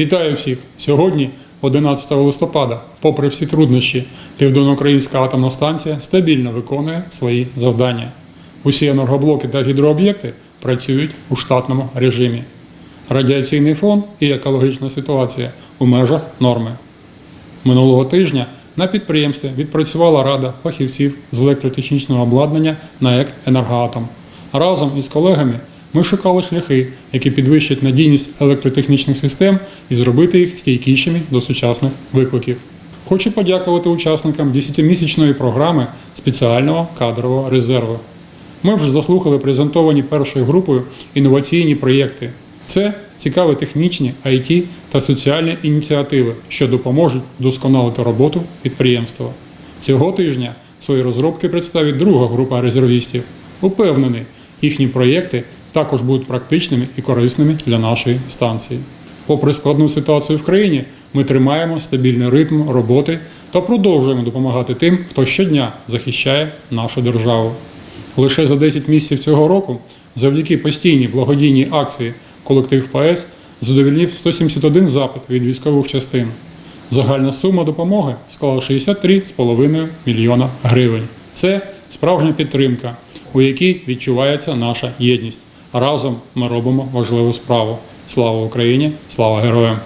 Вітаю всіх! Сьогодні, 11 листопада, попри всі труднощі, Південноукраїнська атомна станція стабільно виконує свої завдання. Усі енергоблоки та гідрооб'єкти працюють у штатному режимі. Радіаційний фон і екологічна ситуація у межах норми. Минулого тижня на підприємстві відпрацювала рада фахівців з електротехнічного обладнання НАЕК «Енергоатом». Разом із колегами ми шукали шляхи, які підвищать надійність електротехнічних систем і зробити їх стійкішими до сучасних викликів. Хочу подякувати учасникам 10-місячної програми спеціального кадрового резерву. Ми вже заслухали презентовані першою групою інноваційні проєкти. Це цікаві технічні, IT та соціальні ініціативи, що допоможуть вдосконалити роботу підприємства. Цього тижня свої розробки представить друга група резервістів. Упевнений, їхні проєкти також будуть практичними і корисними для нашої станції. Попри складну ситуацію в країні, ми тримаємо стабільний ритм роботи та продовжуємо допомагати тим, хто щодня захищає нашу державу. Лише за 10 місяців цього року, завдяки постійній благодійній акції колектив ПАЕС задовільнив 171 запит від військових частин. Загальна сума допомоги склала 63,5 мільйона гривень. Це справжня підтримка, у якій відчувається наша єдність. Разом ми робимо важливу справу. Слава Україні! Слава героям!